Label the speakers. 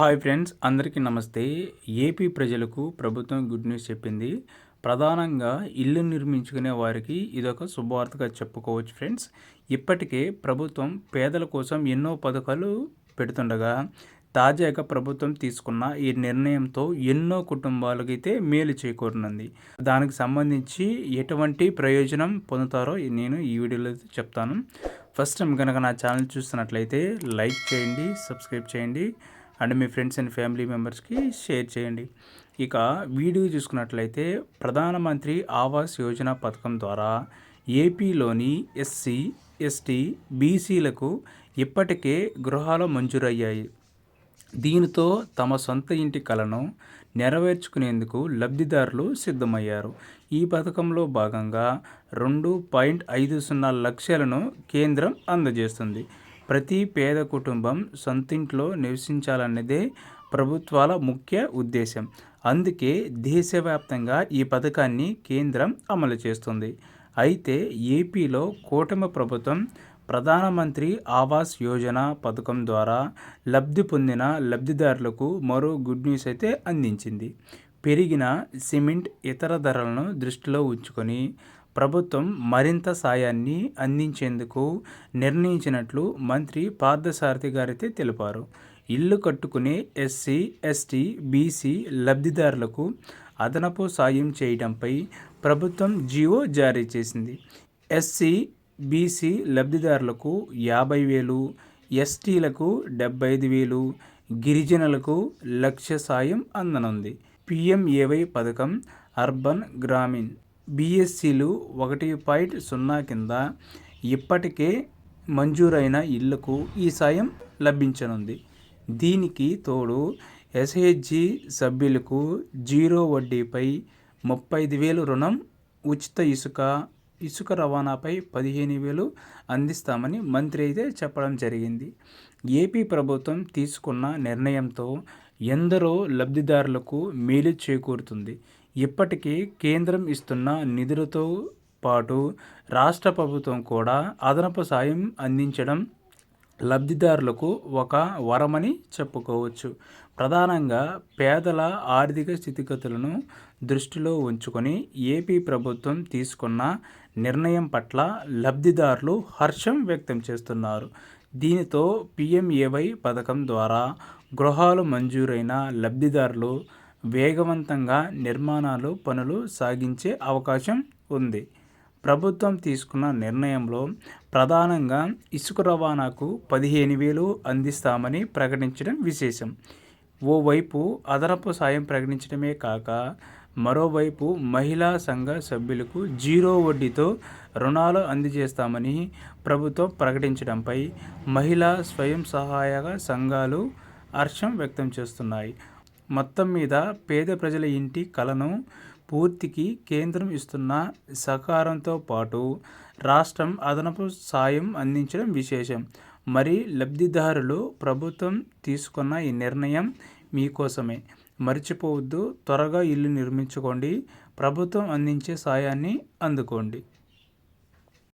Speaker 1: Hi friends అందరికీ నమస్తే. AP ప్రజలకు ప్రభుత్వం గుడ్ న్యూస్ చెప్పింది. ప్రధానంగా ఇల్లు నిర్మించుకునే వారికి ఇదొక శుభవార్తగా చెప్పుకోవచ్చు ఫ్రెండ్స్. ఇప్పటికే ప్రభుత్వం పేదల కోసం ఎన్నో పథకాలు పెడుతుండగా తాజాగా ప్రభుత్వం తీసుకున్న ఈ నిర్ణయంతో ఎన్నో కుటుంబాలకైతే మేలు చేకూరనుంది. దానికి సంబంధించి ఎటువంటి ప్రయోజనం పొందుతారో నేను ఈ వీడియోలో చెప్తాను. ఫస్ట్ టైం కనుక నా ఛానల్ చూస్తున్నట్లయితే లైక్ చేయండి సబ్స్క్రైబ్ చేయండి. అండ్ మీ ఫ్రెండ్స్ అండ్ ఫ్యామిలీ మెంబర్స్కి షేర్ చేయండి. ఇక వీడియో చూసుకున్నట్లయితే ప్రధానమంత్రి ఆవాస్ యోజన పథకం ద్వారా ఏపీలోని ఎస్సీ ఎస్టీ బీసీలకు ఇప్పటికే గృహాలు మంజూరయ్యాయి. దీనితో తమ సొంత ఇంటి కలను నెరవేర్చుకునేందుకు లబ్ధిదారులు సిద్ధమయ్యారు. ఈ పథకంలో భాగంగా రెండు పాయింట్ ఐదు సున్నా లక్షలను కేంద్రం అందజేస్తుంది. ప్రతి పేద కుటుంబం సొంతింట్లో నివసించాలన్నదే ప్రభుత్వాల ముఖ్య ఉద్దేశం. అందుకే దేశవ్యాప్తంగా ఈ పథకాన్ని కేంద్రం అమలు చేస్తుంది. అయితే ఏపీలో కూటమి ప్రభుత్వం ప్రధానమంత్రి ఆవాస్ యోజన పథకం ద్వారా లబ్ధి పొందిన లబ్ధిదారులకు మరో గుడ్ న్యూస్ అయితే అందించింది. పెరిగిన సిమెంట్ ఇతర ధరలను దృష్టిలో ఉంచుకొని ప్రభుత్వం మరింత సాయాన్ని అందించేందుకు నిర్ణయించినట్లు మంత్రి పార్థసారథి గారైతే తెలిపారు. ఇల్లు కట్టుకునే ఎస్సీ ఎస్టీ బీసీ లబ్ధిదారులకు అదనపు సాయం చేయడంపై ప్రభుత్వం జీవో జారీ చేసింది. ఎస్సీ బీసీ లబ్ధిదారులకు యాభై వేలు ఎస్టీలకు డెబ్బై ఐదు వేలు గిరిజనులకు లక్ష సాయం అందనుంది. పిఎంఏవై పథకం అర్బన్ గ్రామీణ్ బీఎస్సీలు ఒకటి పాయింట్ సున్నా కింద ఇప్పటికే మంజూరైన ఇళ్ళకు ఈ సాయం లభించనుంది. దీనికి తోడు ఎస్హెచ్జి సభ్యులకు జీరో వడ్డీపై ముప్పై ఐదు వేలు రుణం ఉచిత ఇసుక ఇసుక రవాణాపై పదిహేను వేలు అందిస్తామని మంత్రి అయితే చెప్పడం జరిగింది. ఏపీ ప్రభుత్వం తీసుకున్న నిర్ణయంతో ఎందరో లబ్ధిదారులకు మేలు చేకూరుతుంది. ఇప్పటికీ కేంద్రం ఇస్తున్న నిధులతో పాటు రాష్ట్ర ప్రభుత్వం కూడా అదనపు సాయం అందించడం లబ్ధిదారులకు ఒక వరమని చెప్పుకోవచ్చు. ప్రధానంగా పేదల ఆర్థిక స్థితిగతులను దృష్టిలో ఉంచుకొని ఏపీ ప్రభుత్వం తీసుకున్న నిర్ణయం పట్ల లబ్ధిదారులు హర్షం వ్యక్తం చేస్తున్నారు. దీనితో పిఎంఏవై పథకం ద్వారా గృహాలు మంజూరైన లబ్ధిదారులు వేగవంతంగా నిర్మాణాలు పనులు సాగించే అవకాశం ఉంది. ప్రభుత్వం తీసుకున్న నిర్ణయంలో ప్రధానంగా ఇసుక రవాణాకు పదిహేను వేలు అందిస్తామని ప్రకటించడం విశేషం. ఓవైపు అదనపు సాయం ప్రకటించడమే కాక మరోవైపు మహిళా సంఘ సభ్యులకు జీరో వడ్డీతో రుణాలు అందజేస్తామని ప్రభుత్వం ప్రకటించడంపై మహిళా స్వయం సహాయక సంఘాలు హర్షం వ్యక్తం చేస్తున్నాయి. మొత్తం మీద పేద ప్రజల ఇంటి కలను పూర్తికి కేంద్రం ఇస్తున్న సహకారంతో పాటు రాష్ట్రం అదనపు సాయం అందించడం విశేషం. మరి లబ్ధిదారులు ప్రభుత్వం తీసుకున్న ఈ నిర్ణయం మీకోసమే. మర్చిపోవద్దు త్వరగా ఇల్లు నిర్మించుకోండి ప్రభుత్వం అందించే సాయాన్ని అందుకోండి.